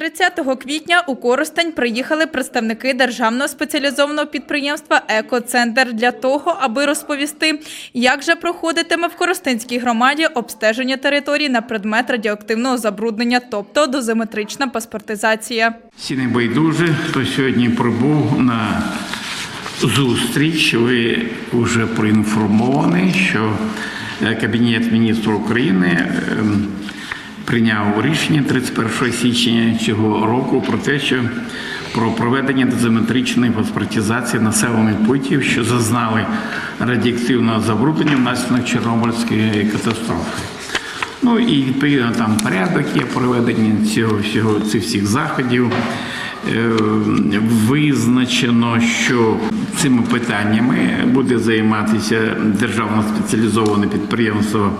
30 квітня у Коростень приїхали представники державного спеціалізованого підприємства Екоцентр для того, аби розповісти, як же проходитиме в Коростенській громаді обстеження територій на предмет радіоактивного забруднення, тобто дозиметрична паспортизація. Всі небайдужі, хто сьогодні прибув на зустріч, ви вже проінформовані, що е, Кабінет міністрів України ем, прийняв рішення 31 січня цього року про те, що про проведення дозиметричної паспортизації населених пунктів, що зазнали радіоактивного забруднення внаслідок Чорнобильської катастрофи. Ну і відповідно там порядок є проведення цього всього цих всіх заходів. Е, Визначено, що цими питаннями буде займатися державне спеціалізоване підприємство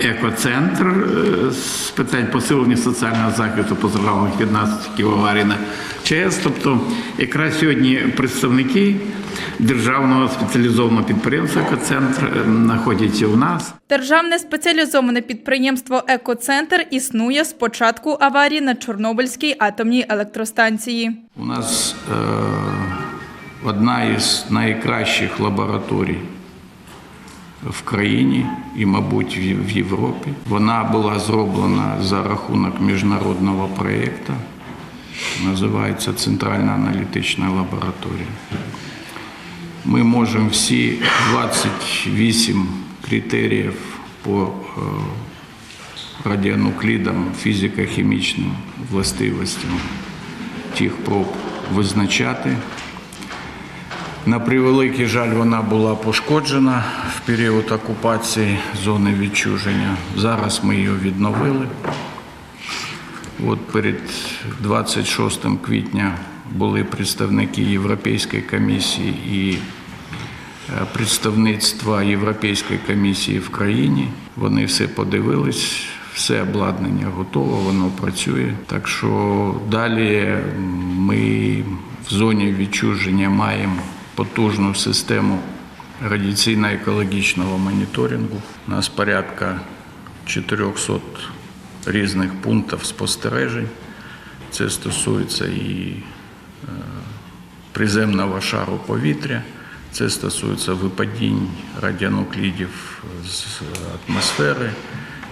Екоцентр е, з питань посилення соціального захисту постраждалих від наслідків аварії на ЧАЕС. Тобто, якраз сьогодні представники державного спеціалізованого підприємства Екоцентр знаходяться у нас. Державне спеціалізоване підприємство Екоцентр існує з початку аварії на Чорнобильській атомній електростанції. У нас е, одна із найкращих лабораторій в країні і, мабуть, в Європі. Вона була зроблена за рахунок міжнародного проєкту. Називається Центральна аналітична лабораторія. Ми можемо всі 28 критеріїв по е, радіонуклідам, фізико-хімічним властивостям тих проб визначати. На превеликий жаль, вона була пошкоджена в період окупації зони відчуження. Зараз ми її відновили. От перед 26 квітня були представники Європейської комісії і е, представництва Європейської комісії в країні. Вони все подивились, все обладнання готово, воно працює. Так що далі ми в зоні відчуження маємо потужну систему радіаційно-екологічного моніторингу. У нас порядка 400 різних пунктів спостережень. Це стосується і е, приземного шару повітря, це стосується випадінь радіонуклідів з атмосфери,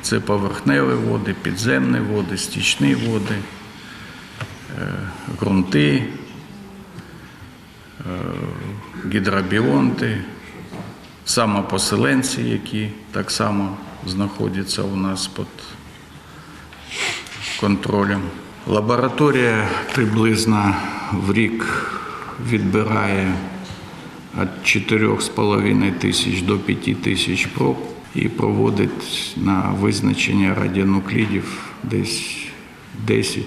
це поверхневі води, підземні води, стічні води, е, ґрунти, гідробіонти, самопоселенці, які так само знаходяться у нас під контролем. Лабораторія приблизно в рік відбирає від 4,5 тисяч до 5 тисяч проб і проводить на визначення радіонуклідів десь 10,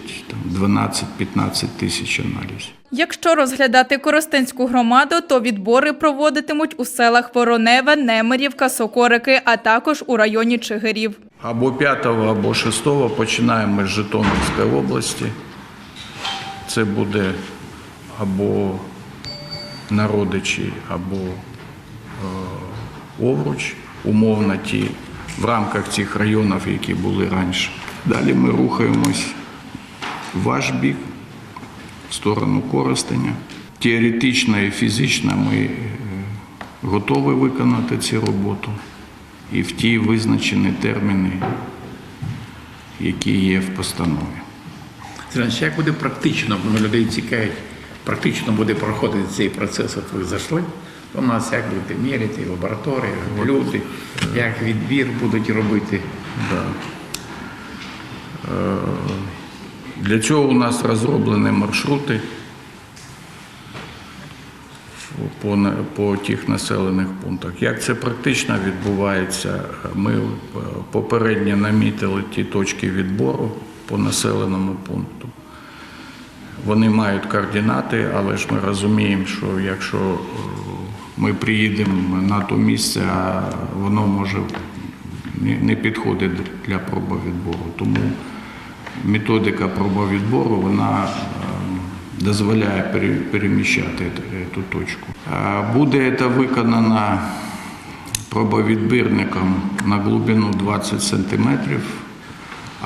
12-15 тисяч аналізів. Якщо розглядати Коростенську громаду, то відбори проводитимуть у селах Вороневе, Немирівка, Сокорики, а також у районі Чигирів. Або 5, або 6 починаємо з Житомирської області. Це буде або народичі, або е, Овруч, умовно ті в рамках цих районів, які були раніше. Далі ми рухаємось в ваш бік, в сторону Коростеня. Теоретично і фізично ми е, готові виконати цю роботу і в ті визначені терміни, які є в постанові. Значить, як буде практично, бо людей цікавить, практично буде проходити цей процес, от ви зайшли, то у нас як будете міряти, лабораторія, люди, як відбір будуть робити. Да. Для цього у нас розроблені маршрути по, по тих населених пунктах. Як це практично відбувається? Ми е, попередньо намітили ті точки відбору по населеному пункту. Вони мають координати, але ж ми розуміємо, що якщо е, ми приїдемо на то місце, а воно може не не підходить для пробовідбору. Тому методика пробовідбору вона е, дозволяє переміщати цю точку. Буде це виконано пробовідбірником на глибину 20 сантиметрів.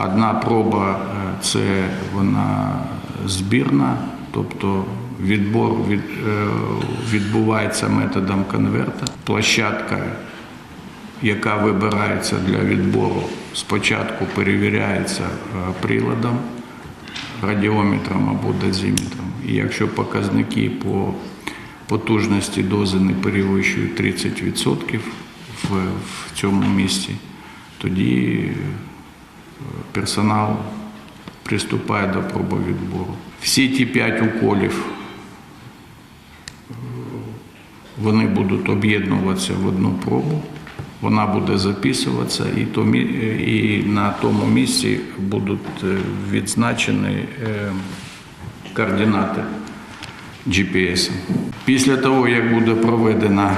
Одна проба е, це вона збірна, тобто відбор від, е, відбувається методом конверта. Площадка, яка вибирається для відбору, спочатку перевіряється е, приладом, радіометром або дозиметром. І якщо показники по потужності дози не перевищують 30% в, в цьому місці, тоді е, персонал приступає до пробовідбору. Всі ті п'ять уколів е, вони будуть об'єднуватися в одну пробу, вона буде записуватися, і, то, і на тому місці будуть е, відзначені е, координати GPS. Після того, як буде проведено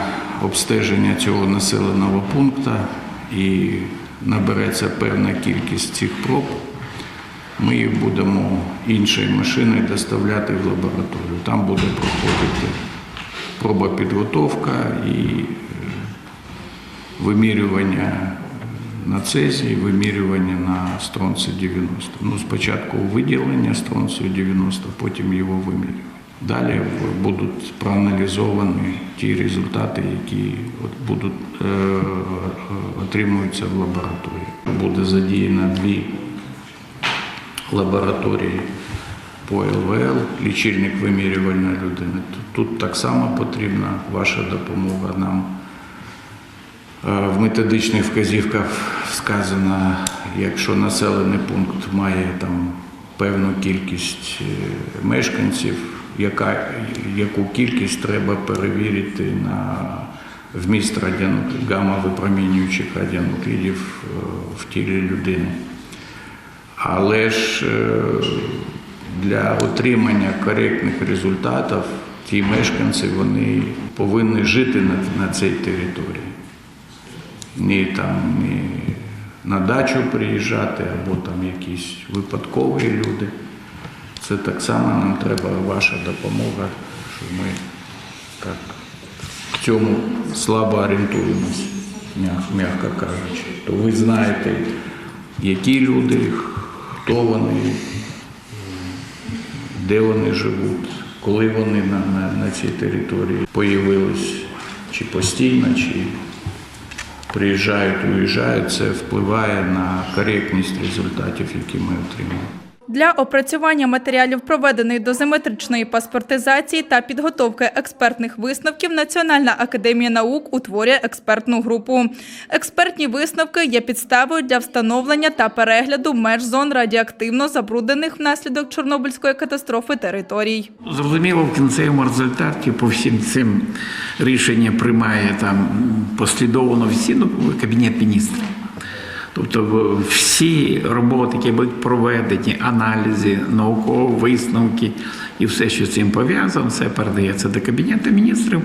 обстеження цього населеного пункту і набереться певна кількість цих проб, ми їх будемо іншою машиною доставляти в лабораторію. Там буде проходити проба підготовка і вимірювання на цезії, вимірювання на стронці 90. Ну, спочатку виділення стронцію 90, потім його вимірювання. Далі будуть проаналізовані ті результати, які от будуть е, отримуються в лабораторії. Буде задіяно дві лабораторії по ЛВЛ, лічильник вимірювальної людини. Тут так само потрібна ваша допомога нам. Е, В методичних вказівках сказано, якщо населений пункт має там певну кількість е, мешканців, яка, яку кількість треба перевірити на вміст радіонуклидів, гамма-випромінюючих радіонуклідів е, в тілі людини. Але ж для отримання коректних результатів ті мешканці вони повинні жити на, на цій території. Ні там ні на дачу приїжджати або там якісь випадкові люди. Це так само нам треба ваша допомога, що ми так в цьому слабо орієнтуємось, м'яко кажучи. То ви знаєте, які люди, хто вони, де вони живуть, коли вони на, на, на цій території появились, чи постійно, чи приїжджають, уїжджають, це впливає на коректність результатів, які ми отримуємо. Для опрацювання матеріалів проведеної дозиметричної паспортизації та підготовки експертних висновків Національна академія наук утворює експертну групу. Експертні висновки є підставою для встановлення та перегляду меж зон радіоактивно забруднених внаслідок Чорнобильської катастрофи територій. Зрозуміло, в кінцевому результаті по всім цим рішення приймає там послідовно всі ну, кабінет міністрів. Тобто всі роботи, які будуть проведені, аналізи, наукові висновки і все, що з цим пов'язано, все передається до Кабінету міністрів.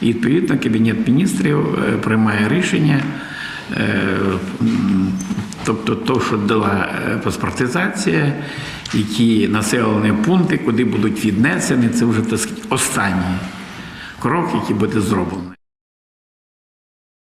І відповідно Кабінет міністрів е, приймає рішення. е, Тобто, то, що дала е, паспортизація, які населені пункти, куди будуть віднесені, це вже останній крок, який буде зроблено.